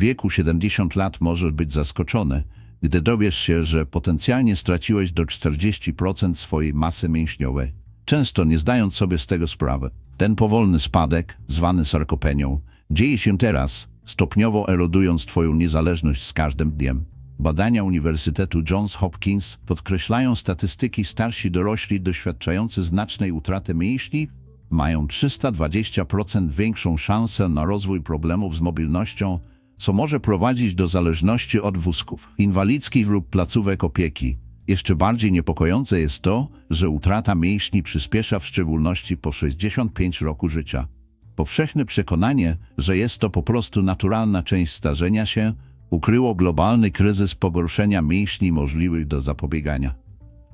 wieku 70 lat możesz być zaskoczony, gdy dowiesz się, że potencjalnie straciłeś do 40% swojej masy mięśniowej, często nie zdając sobie z tego sprawy. Ten powolny spadek, zwany sarkopenią, dzieje się teraz, stopniowo erodując Twoją niezależność z każdym dniem. Badania Uniwersytetu Johns Hopkins podkreślają statystyki starsi dorośli doświadczający znacznej utraty mięśni mają 320% większą szansę na rozwój problemów z mobilnością, co może prowadzić do zależności od wózków inwalidzkich lub placówek opieki. Jeszcze bardziej niepokojące jest to, że utrata mięśni przyspiesza w szczególności po 65 roku życia. Powszechne przekonanie, że jest to po prostu naturalna część starzenia się, ukryło globalny kryzys pogorszenia mięśni możliwych do zapobiegania.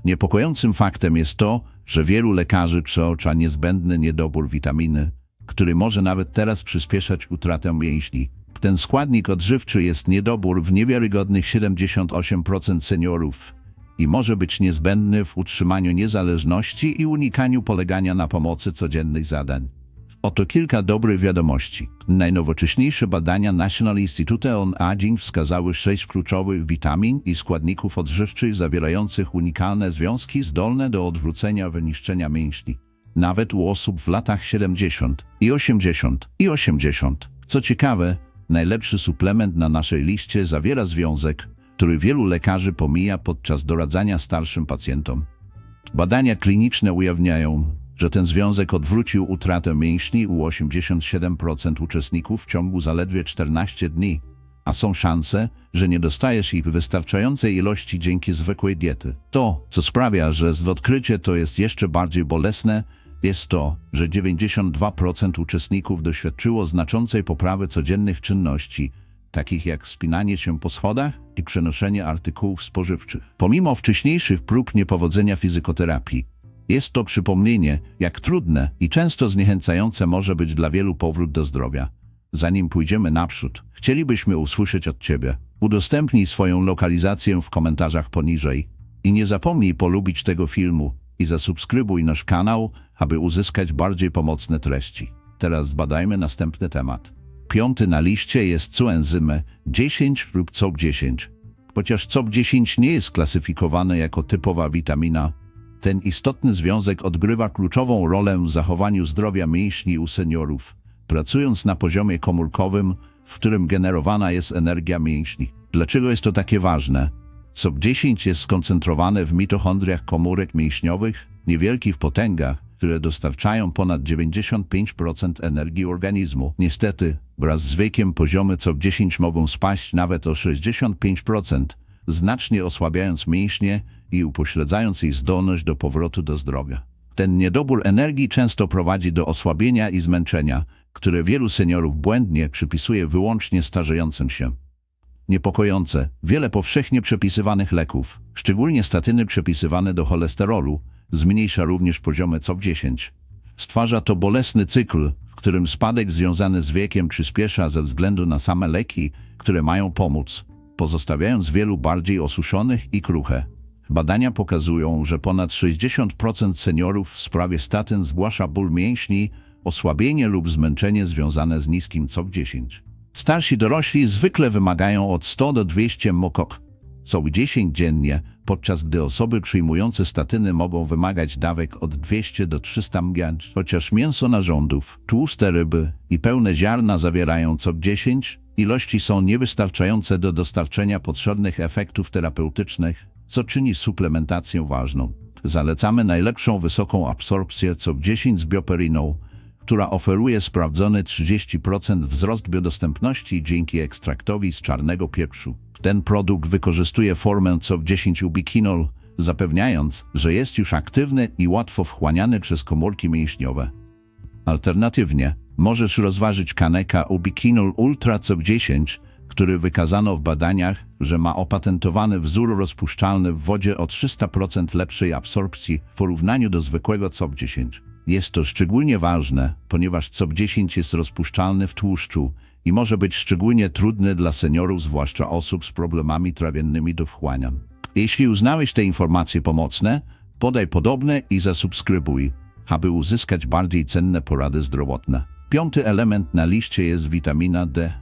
Niepokojącym faktem jest to, że wielu lekarzy przeocza niezbędny niedobór witaminy, który może nawet teraz przyspieszać utratę mięśni. Ten składnik odżywczy jest niedobór w niewiarygodnych 78% seniorów i może być niezbędny w utrzymaniu niezależności i unikaniu polegania na pomocy codziennych zadań. Oto kilka dobrych wiadomości. Najnowocześniejsze badania National Institute on Aging wskazały sześć kluczowych witamin i składników odżywczych zawierających unikalne związki zdolne do odwrócenia wyniszczenia mięśni. Nawet u osób w latach 70 i 80 i 80. Co ciekawe, najlepszy suplement na naszej liście zawiera związek, który wielu lekarzy pomija podczas doradzania starszym pacjentom. Badania kliniczne ujawniają, że ten związek odwrócił utratę mięśni u 87% uczestników w ciągu zaledwie 14 dni, a są szanse, że nie dostajesz ich wystarczającej ilości dzięki zwykłej diety. To, co sprawia, że odkrycie to jest jeszcze bardziej bolesne, jest to, że 92% uczestników doświadczyło znaczącej poprawy codziennych czynności, takich jak spinanie się po schodach i przenoszenie artykułów spożywczych. Pomimo wcześniejszych prób niepowodzenia fizykoterapii, jest to przypomnienie, jak trudne i często zniechęcające może być dla wielu powrót do zdrowia. Zanim pójdziemy naprzód, chcielibyśmy usłyszeć od Ciebie. Udostępnij swoją lokalizację w komentarzach poniżej i nie zapomnij polubić tego filmu i zasubskrybuj nasz kanał, aby uzyskać bardziej pomocne treści. Teraz zbadajmy następny temat. Piąty na liście jest coenzymy 10 lub COP10. Chociaż COP10 nie jest klasyfikowane jako typowa witamina, ten istotny związek odgrywa kluczową rolę w zachowaniu zdrowia mięśni u seniorów, pracując na poziomie komórkowym, w którym generowana jest energia mięśni. Dlaczego jest to takie ważne? SOP10 jest skoncentrowane w mitochondriach komórek mięśniowych, niewielkich w potęgach, które dostarczają ponad 95% energii organizmu. Niestety, wraz z wiekiem poziomy SOP10 mogą spaść nawet o 65%, znacznie osłabiając mięśnie i upośledzając ich zdolność do powrotu do zdrowia. Ten niedobór energii często prowadzi do osłabienia i zmęczenia, które wielu seniorów błędnie przypisuje wyłącznie starzejącym się. Niepokojące, wiele powszechnie przepisywanych leków, szczególnie statyny przepisywane do cholesterolu, zmniejsza również poziomy COP10. Stwarza to bolesny cykl, w którym spadek związany z wiekiem przyspiesza ze względu na same leki, które mają pomóc, pozostawiając wielu bardziej osuszonych i kruche. Badania pokazują, że ponad 60% seniorów w sprawie statyn zgłasza ból mięśni, osłabienie lub zmęczenie związane z niskim COP10. Starsi dorośli zwykle wymagają od 100 do 200 mokok COP10 dziennie, podczas gdy osoby przyjmujące statyny mogą wymagać dawek od 200 do 300 mg, chociaż mięso narządów, tłuste ryby i pełne ziarna zawierają COP10, ilości są niewystarczające do dostarczenia potrzebnych efektów terapeutycznych, co czyni suplementację ważną. Zalecamy najlepszą wysoką absorpcję COP10 z bioperiną, która oferuje sprawdzony 30% wzrost biodostępności dzięki ekstraktowi z czarnego pieprzu. Ten produkt wykorzystuje formę COP10 ubiquinol, zapewniając, że jest już aktywny i łatwo wchłaniany przez komórki mięśniowe. Alternatywnie, możesz rozważyć kaneka ubiquinol Ultra COP10, który wykazano w badaniach, że ma opatentowany wzór rozpuszczalny w wodzie o 300% lepszej absorpcji w porównaniu do zwykłego COP10. Jest to szczególnie ważne, ponieważ COP10 jest rozpuszczalny w tłuszczu i może być szczególnie trudny dla seniorów, zwłaszcza osób z problemami trawiennymi do wchłania. Jeśli uznałeś te informacje pomocne, podaj podobne i zasubskrybuj, aby uzyskać bardziej cenne porady zdrowotne. Piąty element na liście jest witamina D.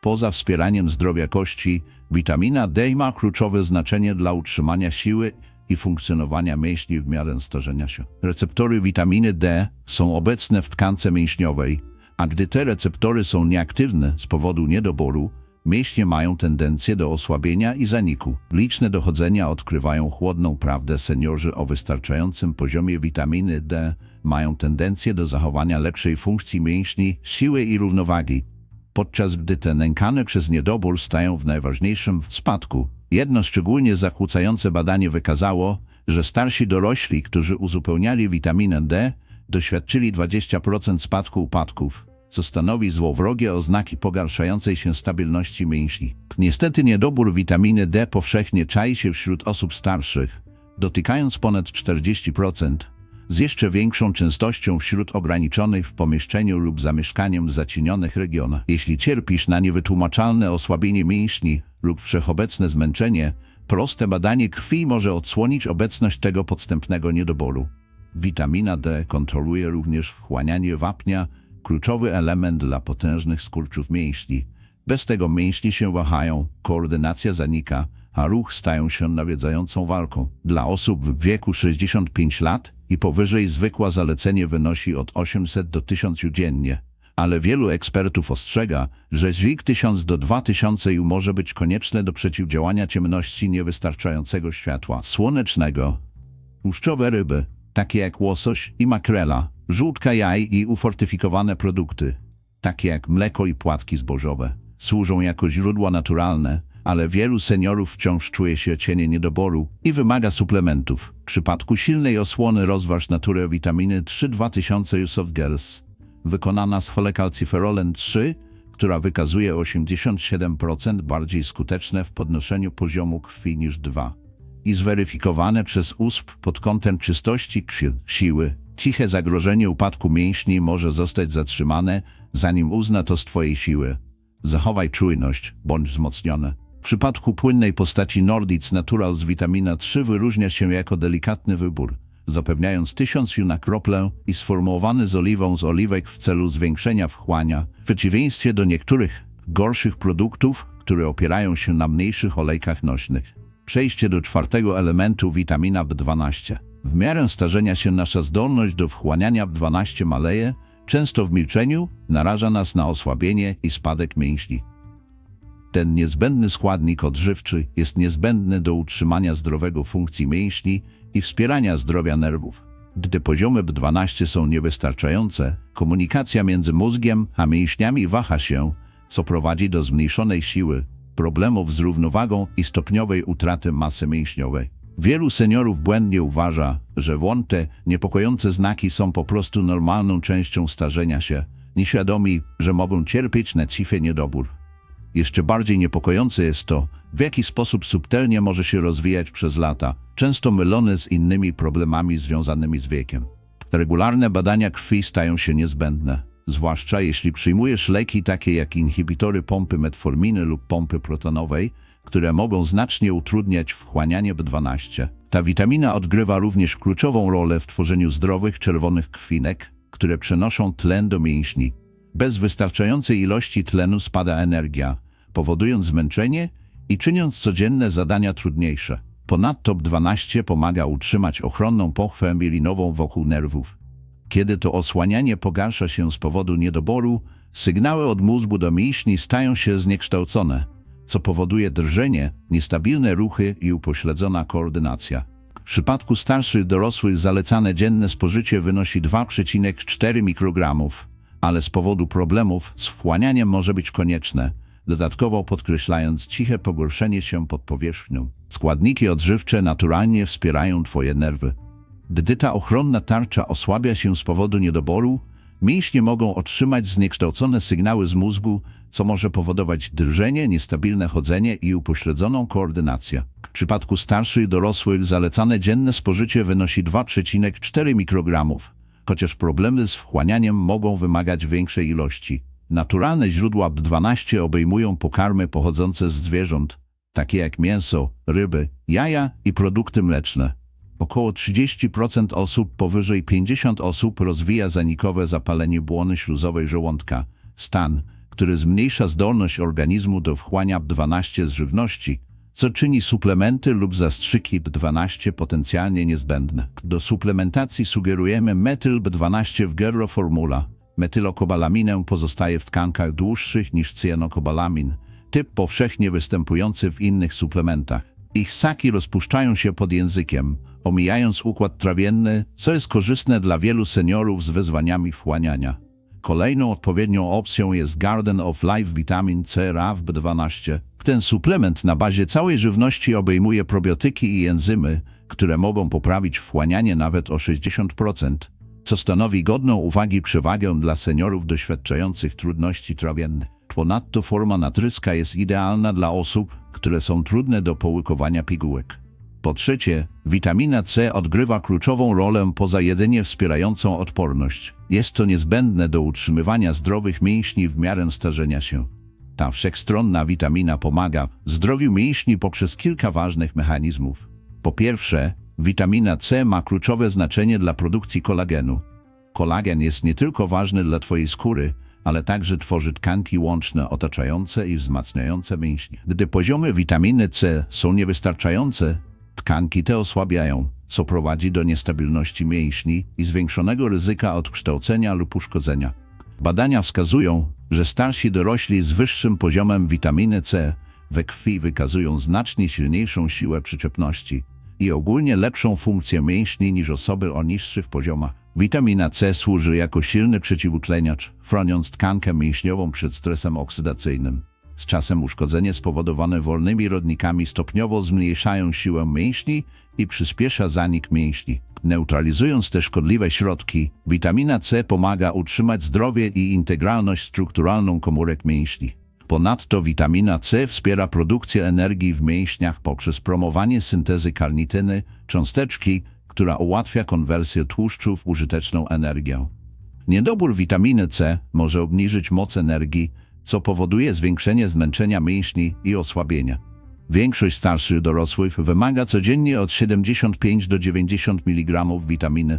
Poza wspieraniem zdrowia kości, witamina D ma kluczowe znaczenie dla utrzymania siły i funkcjonowania mięśni w miarę starzenia się. Receptory witaminy D są obecne w tkance mięśniowej, a gdy te receptory są nieaktywne z powodu niedoboru, mięśnie mają tendencję do osłabienia i zaniku. Liczne dochodzenia odkrywają chłodną prawdę. Seniorzy o wystarczającym poziomie witaminy D mają tendencję do zachowania lepszej funkcji mięśni, siły i równowagi podczas gdy te nękane przez niedobór stają w najważniejszym spadku. Jedno szczególnie zakłócające badanie wykazało, że starsi dorośli, którzy uzupełniali witaminę D, doświadczyli 20% spadku upadków, co stanowi złowrogie oznaki pogarszającej się stabilności mięśni. Niestety niedobór witaminy D powszechnie czai się wśród osób starszych, dotykając ponad 40%, z jeszcze większą częstością wśród ograniczonych w pomieszczeniu lub zamieszkaniem w zacienionych regionach. Jeśli cierpisz na niewytłumaczalne osłabienie mięśni lub wszechobecne zmęczenie, proste badanie krwi może odsłonić obecność tego podstępnego niedoboru. Witamina D kontroluje również wchłanianie wapnia, kluczowy element dla potężnych skurczów mięśni. Bez tego mięśni się wahają, koordynacja zanika, a ruch stają się nawiedzającą walką. Dla osób w wieku 65 lat i powyżej zwykła zalecenie wynosi od 800 do 1000 dziennie. Ale wielu ekspertów ostrzega, że zwik 1000 do 2000 ju może być konieczne do przeciwdziałania ciemności niewystarczającego światła słonecznego. Tłuszczowe ryby, takie jak łosoś i makrela, żółtka jaj i ufortyfikowane produkty, takie jak mleko i płatki zbożowe, służą jako źródła naturalne, ale wielu seniorów wciąż czuje się cienie niedoboru i wymaga suplementów. W przypadku silnej osłony rozważ naturę witaminy 3 2000 Soft Girls, wykonana z folekalciferolem 3, która wykazuje 87% bardziej skuteczne w podnoszeniu poziomu krwi niż 2 i zweryfikowane przez USP pod kątem czystości krwi, siły. Ciche zagrożenie upadku mięśni może zostać zatrzymane, zanim uzna to z Twojej siły. Zachowaj czujność, bądź wzmocnione. W przypadku płynnej postaci Nordic Natural z witamina 3 wyróżnia się jako delikatny wybór, zapewniając 1000 na kroplę i sformułowany z oliwą z oliwek w celu zwiększenia wchłania, w przeciwieństwie do niektórych gorszych produktów, które opierają się na mniejszych olejkach nośnych. Przejście do czwartego elementu witamina B12. W miarę starzenia się nasza zdolność do wchłaniania B12 maleje, często w milczeniu naraża nas na osłabienie i spadek mięśni. Ten niezbędny składnik odżywczy jest niezbędny do utrzymania zdrowego funkcji mięśni i wspierania zdrowia nerwów. Gdy poziomy B12 są niewystarczające, komunikacja między mózgiem a mięśniami waha się, co prowadzi do zmniejszonej siły, problemów z równowagą i stopniowej utraty masy mięśniowej. Wielu seniorów błędnie uważa, że włąte, niepokojące znaki są po prostu normalną częścią starzenia się, nieświadomi, że mogą cierpieć na cichy niedobór. Jeszcze bardziej niepokojące jest to, w jaki sposób subtelnie może się rozwijać przez lata, często mylone z innymi problemami związanymi z wiekiem. Regularne badania krwi stają się niezbędne, zwłaszcza jeśli przyjmujesz leki takie jak inhibitory pompy metforminy lub pompy protonowej, które mogą znacznie utrudniać wchłanianie B12. Ta witamina odgrywa również kluczową rolę w tworzeniu zdrowych czerwonych krwinek, które przenoszą tlen do mięśni. Bez wystarczającej ilości tlenu spada energia, powodując zmęczenie i czyniąc codzienne zadania trudniejsze. Ponadto B12 pomaga utrzymać ochronną pochwę mielinową wokół nerwów. Kiedy to osłanianie pogarsza się z powodu niedoboru, sygnały od mózgu do mięśni stają się zniekształcone, co powoduje drżenie, niestabilne ruchy i upośledzona koordynacja. W przypadku starszych dorosłych zalecane dzienne spożycie wynosi 2,4 mikrogramów, ale z powodu problemów z wchłanianiem może być konieczne, dodatkowo podkreślając ciche pogorszenie się pod powierzchnią. Składniki odżywcze naturalnie wspierają Twoje nerwy. Gdy ta ochronna tarcza osłabia się z powodu niedoboru, mięśnie mogą otrzymać zniekształcone sygnały z mózgu, co może powodować drżenie, niestabilne chodzenie i upośledzoną koordynację. W przypadku starszych dorosłych zalecane dzienne spożycie wynosi 2,4 mikrogramów, chociaż problemy z wchłanianiem mogą wymagać większej ilości. Naturalne źródła B12 obejmują pokarmy pochodzące z zwierząt, takie jak mięso, ryby, jaja i produkty mleczne. Około 30% osób powyżej 50 osób rozwija zanikowe zapalenie błony śluzowej żołądka, stan, który zmniejsza zdolność organizmu do wchłania B12 z żywności, co czyni suplementy lub zastrzyki B12 potencjalnie niezbędne. Do suplementacji sugerujemy metyl B12 w gerroformula. Metylokobalaminę pozostaje w tkankach dłuższych niż cyjanokobalamin, typ powszechnie występujący w innych suplementach. Ich saki rozpuszczają się pod językiem, omijając układ trawienny, co jest korzystne dla wielu seniorów z wyzwaniami wchłaniania. Kolejną odpowiednią opcją jest Garden of Life Vitamin C RAW B12. Ten suplement na bazie całej żywności obejmuje probiotyki i enzymy, które mogą poprawić wchłanianie nawet o 60%, co stanowi godną uwagi przewagę dla seniorów doświadczających trudności trawiennych. Ponadto forma natryska jest idealna dla osób, które są trudne do połykowania pigułek. Po trzecie, witamina C odgrywa kluczową rolę poza jedynie wspierającą odporność. Jest to niezbędne do utrzymywania zdrowych mięśni w miarę starzenia się. Ta wszechstronna witamina pomaga zdrowiu mięśni poprzez kilka ważnych mechanizmów. Po pierwsze, witamina C ma kluczowe znaczenie dla produkcji kolagenu. Kolagen jest nie tylko ważny dla Twojej skóry, ale także tworzy tkanki łączne otaczające i wzmacniające mięśnie. Gdy poziomy witaminy C są niewystarczające, tkanki te osłabiają, co prowadzi do niestabilności mięśni i zwiększonego ryzyka odkształcenia lub uszkodzenia. Badania wskazują, że starsi dorośli z wyższym poziomem witaminy C we krwi wykazują znacznie silniejszą siłę przyczepności i ogólnie lepszą funkcję mięśni niż osoby o niższych poziomach. Witamina C służy jako silny przeciwutleniacz, chroniąc tkankę mięśniową przed stresem oksydacyjnym. Z czasem uszkodzenie spowodowane wolnymi rodnikami stopniowo zmniejszają siłę mięśni i przyspiesza zanik mięśni. Neutralizując te szkodliwe środki, witamina C pomaga utrzymać zdrowie i integralność strukturalną komórek mięśni. Ponadto witamina C wspiera produkcję energii w mięśniach poprzez promowanie syntezy karnityny, cząsteczki, która ułatwia konwersję tłuszczu w użyteczną energię. Niedobór witaminy C może obniżyć moc energii, co powoduje zwiększenie zmęczenia mięśni i osłabienia. Większość starszych dorosłych wymaga codziennie od 75 do 90 mg witaminy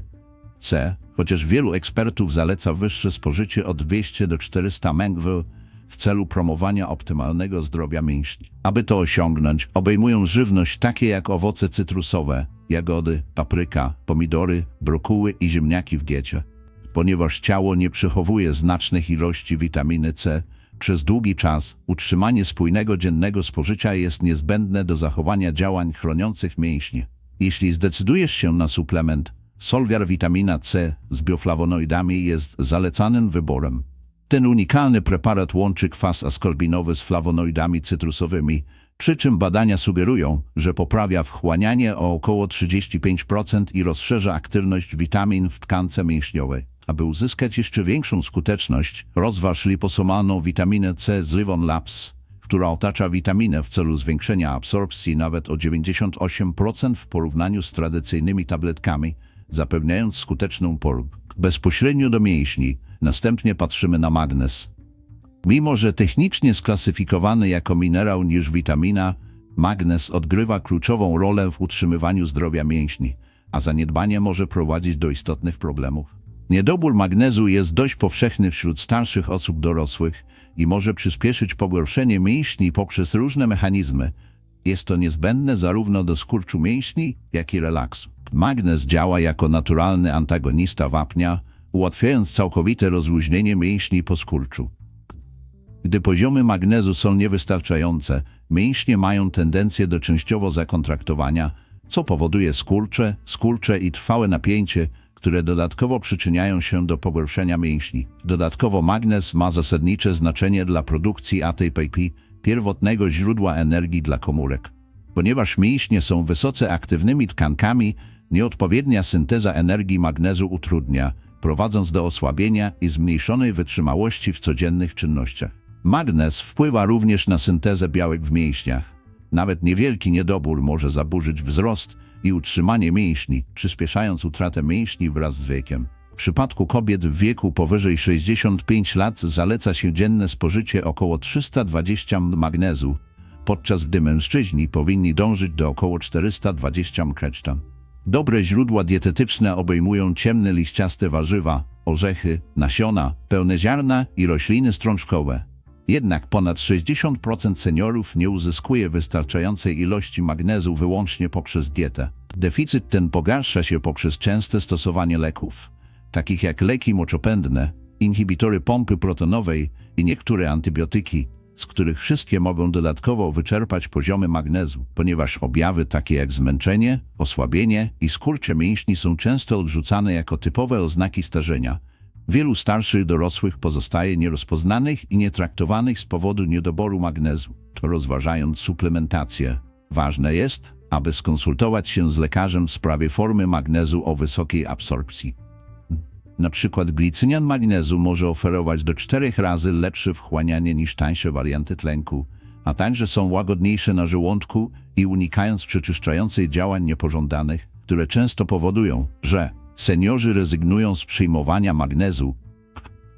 C, chociaż wielu ekspertów zaleca wyższe spożycie od 200 do 400 mg w celu promowania optymalnego zdrowia mięśni. Aby to osiągnąć, obejmują żywność takie jak owoce cytrusowe, jagody, papryka, pomidory, brokuły i ziemniaki w diecie. Ponieważ ciało nie przechowuje znacznych ilości witaminy C, przez długi czas utrzymanie spójnego dziennego spożycia jest niezbędne do zachowania działań chroniących mięśnie. Jeśli zdecydujesz się na suplement, solwiar witamina C z bioflawonoidami jest zalecanym wyborem. Ten unikalny preparat łączy kwas askorbinowy z flawonoidami cytrusowymi, przy czym badania sugerują, że poprawia wchłanianie o około 35% i rozszerza aktywność witamin w tkance mięśniowej. Aby uzyskać jeszcze większą skuteczność, rozważ liposomalną witaminę C z Livon Labs, która otacza witaminę w celu zwiększenia absorpcji nawet o 98% w porównaniu z tradycyjnymi tabletkami, zapewniając skuteczną porób bezpośrednio do mięśni. Następnie patrzymy na magnez. Mimo, że technicznie sklasyfikowany jako minerał niż witamina, magnez odgrywa kluczową rolę w utrzymywaniu zdrowia mięśni, a zaniedbanie może prowadzić do istotnych problemów. Niedobór magnezu jest dość powszechny wśród starszych osób dorosłych i może przyspieszyć pogorszenie mięśni poprzez różne mechanizmy. Jest to niezbędne zarówno do skurczu mięśni, jak i relaksu. Magnez działa jako naturalny antagonista wapnia, ułatwiając całkowite rozluźnienie mięśni po skurczu. Gdy poziomy magnezu są niewystarczające, mięśnie mają tendencję do częściowo zakontraktowania, co powoduje skurcze, skurcze i trwałe napięcie, które dodatkowo przyczyniają się do pogorszenia mięśni. Dodatkowo magnez ma zasadnicze znaczenie dla produkcji ATP, pierwotnego źródła energii dla komórek. Ponieważ mięśnie są wysoce aktywnymi tkankami, nieodpowiednia synteza energii magnezu utrudnia, prowadząc do osłabienia i zmniejszonej wytrzymałości w codziennych czynnościach. Magnez wpływa również na syntezę białek w mięśniach. Nawet niewielki niedobór może zaburzyć wzrost i utrzymanie mięśni, przyspieszając utratę mięśni wraz z wiekiem. W przypadku kobiet w wieku powyżej 65 lat zaleca się dzienne spożycie około 320 magnezu, podczas gdy mężczyźni powinni dążyć do około 420 kreczta. Dobre źródła dietetyczne obejmują ciemne liściaste warzywa, orzechy, nasiona, pełne ziarna i rośliny strączkowe. Jednak ponad 60% seniorów nie uzyskuje wystarczającej ilości magnezu wyłącznie poprzez dietę. Deficyt ten pogarsza się poprzez częste stosowanie leków, takich jak leki moczopędne, inhibitory pompy protonowej i niektóre antybiotyki, z których wszystkie mogą dodatkowo wyczerpać poziomy magnezu, ponieważ objawy takie jak zmęczenie, osłabienie i skurcze mięśni są często odrzucane jako typowe oznaki starzenia. Wielu starszych dorosłych pozostaje nierozpoznanych i nietraktowanych z powodu niedoboru magnezu. To rozważając suplementację, ważne jest, aby skonsultować się z lekarzem w sprawie formy magnezu o wysokiej absorpcji. Na przykład glicynian magnezu może oferować do czterech razy lepsze wchłanianie niż tańsze warianty tlenku, a także są łagodniejsze na żołądku i unikając przeczyszczających działań niepożądanych, które często powodują, że seniorzy rezygnują z przyjmowania magnezu.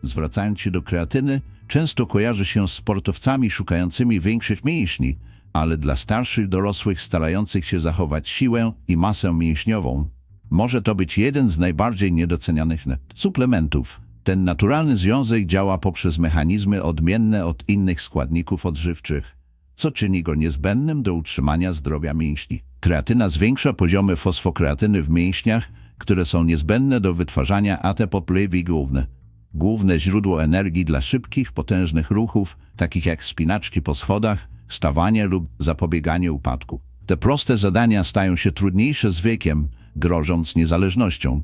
Zwracając się do kreatyny, często kojarzy się z sportowcami szukającymi większych mięśni, ale dla starszych dorosłych starających się zachować siłę i masę mięśniową, może to być jeden z najbardziej niedocenianych suplementów. Ten naturalny związek działa poprzez mechanizmy odmienne od innych składników odżywczych, co czyni go niezbędnym do utrzymania zdrowia mięśni. Kreatyna zwiększa poziomy fosfokreatyny w mięśniach, które są niezbędne do wytwarzania ATP główne. Główne źródło energii dla szybkich, potężnych ruchów, takich jak spinaczki po schodach, stawanie lub zapobieganie upadku. Te proste zadania stają się trudniejsze z wiekiem, grożąc niezależnością.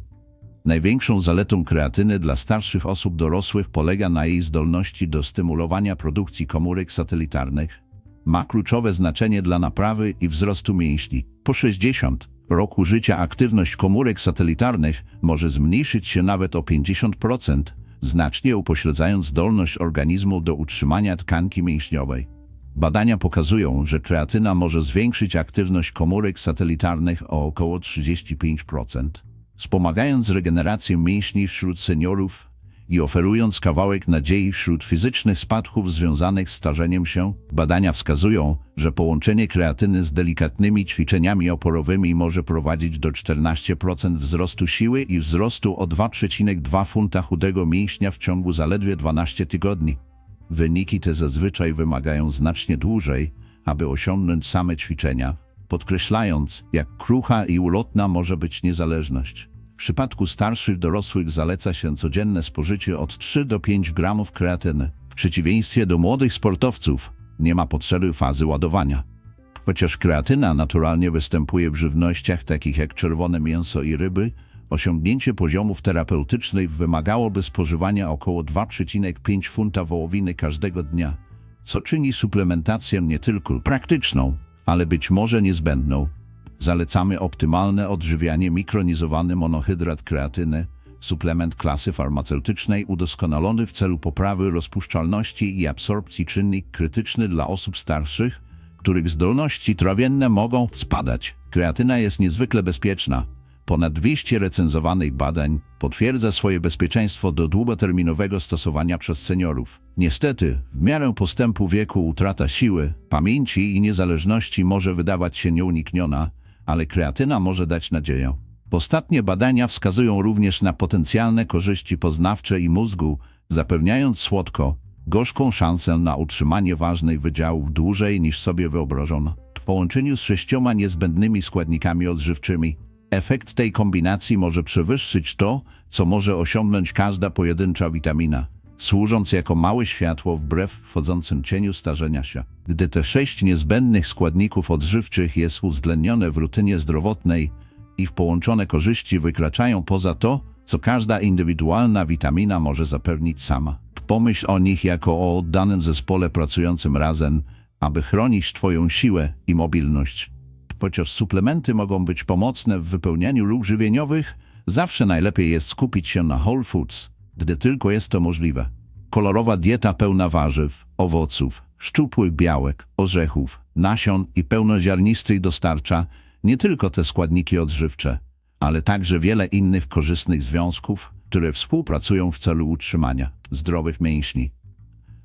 Największą zaletą kreatyny dla starszych osób dorosłych polega na jej zdolności do stymulowania produkcji komórek satelitarnych. Ma kluczowe znaczenie dla naprawy i wzrostu mięśni. Po 60 roku życia aktywność komórek satelitarnych może zmniejszyć się nawet o 50%, znacznie upośledzając zdolność organizmu do utrzymania tkanki mięśniowej. Badania pokazują, że kreatyna może zwiększyć aktywność komórek satelitarnych o około 35%, wspomagając regenerację mięśni wśród seniorów i oferując kawałek nadziei wśród fizycznych spadków związanych z starzeniem się. Badania wskazują, że połączenie kreatyny z delikatnymi ćwiczeniami oporowymi może prowadzić do 14% wzrostu siły i wzrostu o 2,2 funta chudego mięśnia w ciągu zaledwie 12 tygodni. Wyniki te zazwyczaj wymagają znacznie dłużej, aby osiągnąć same ćwiczenia, podkreślając, jak krucha i ulotna może być niezależność. W przypadku starszych dorosłych zaleca się codzienne spożycie od 3 do 5 gramów kreatyny. W przeciwieństwie do młodych sportowców nie ma potrzeby fazy ładowania. Chociaż kreatyna naturalnie występuje w żywnościach takich jak czerwone mięso i ryby, osiągnięcie poziomów terapeutycznych wymagałoby spożywania około 2,5 funta wołowiny każdego dnia, co czyni suplementację nie tylko praktyczną, ale być może niezbędną. Zalecamy optymalne odżywianie mikronizowany monohydrat kreatyny, suplement klasy farmaceutycznej udoskonalony w celu poprawy rozpuszczalności i absorpcji czynnik krytyczny dla osób starszych, których zdolności trawienne mogą spadać. Kreatyna jest niezwykle bezpieczna. Ponad 200 recenzowanych badań potwierdza swoje bezpieczeństwo do długoterminowego stosowania przez seniorów. Niestety, w miarę postępu wieku utrata siły, pamięci i niezależności może wydawać się nieunikniona, ale kreatyna może dać nadzieję. Ostatnie badania wskazują również na potencjalne korzyści poznawcze i mózgu, zapewniając słodko, gorzką szansę na utrzymanie ważnych wydziałów dłużej niż sobie wyobrażono. W połączeniu z sześcioma niezbędnymi składnikami odżywczymi, efekt tej kombinacji może przewyższyć to, co może osiągnąć każda pojedyncza witamina, służąc jako małe światło wbrew wchodzącym cieniu starzenia się. Gdy te sześć niezbędnych składników odżywczych jest uwzględnione w rutynie zdrowotnej i w połączone korzyści wykraczają poza to, co każda indywidualna witamina może zapewnić sama. Pomyśl o nich jako o oddanym zespole pracującym razem, aby chronić Twoją siłę i mobilność. Chociaż suplementy mogą być pomocne w wypełnianiu luk żywieniowych, zawsze najlepiej jest skupić się na whole foods, gdy tylko jest to możliwe. Kolorowa dieta pełna warzyw, owoców, szczupłych białek, orzechów, nasion i pełnoziarnistych dostarcza nie tylko te składniki odżywcze, ale także wiele innych korzystnych związków, które współpracują w celu utrzymania zdrowych mięśni.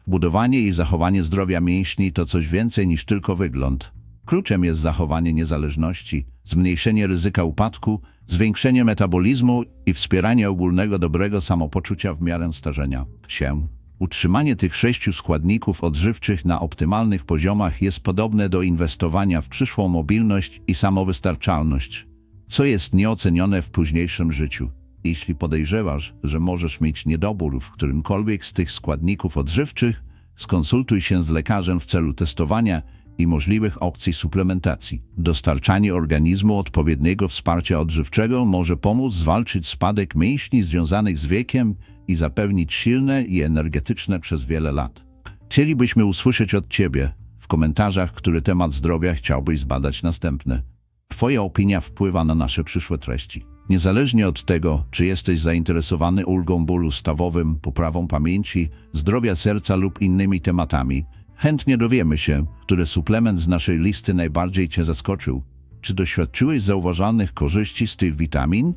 Budowanie i zachowanie zdrowia mięśni to coś więcej niż tylko wygląd. Kluczem jest zachowanie niezależności, zmniejszenie ryzyka upadku, zwiększenie metabolizmu i wspieranie ogólnego dobrego samopoczucia w miarę starzenia się. Utrzymanie tych sześciu składników odżywczych na optymalnych poziomach jest podobne do inwestowania w przyszłą mobilność i samowystarczalność, co jest nieocenione w późniejszym życiu. Jeśli podejrzewasz, że możesz mieć niedobór w którymkolwiek z tych składników odżywczych, skonsultuj się z lekarzem w celu testowania i możliwych opcji suplementacji. Dostarczanie organizmu odpowiedniego wsparcia odżywczego może pomóc zwalczyć spadek mięśni związanych z wiekiem i zapewnić silne i energetyczne przez wiele lat. Chcielibyśmy usłyszeć od Ciebie w komentarzach, który temat zdrowia chciałbyś zbadać następny. Twoja opinia wpływa na nasze przyszłe treści. Niezależnie od tego, czy jesteś zainteresowany ulgą bólu stawowym, poprawą pamięci, zdrowia serca lub innymi tematami, chętnie dowiemy się, który suplement z naszej listy najbardziej Cię zaskoczył. Czy doświadczyłeś zauważalnych korzyści z tych witamin?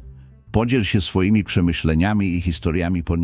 Podziel się swoimi przemyśleniami i historiami poniżej.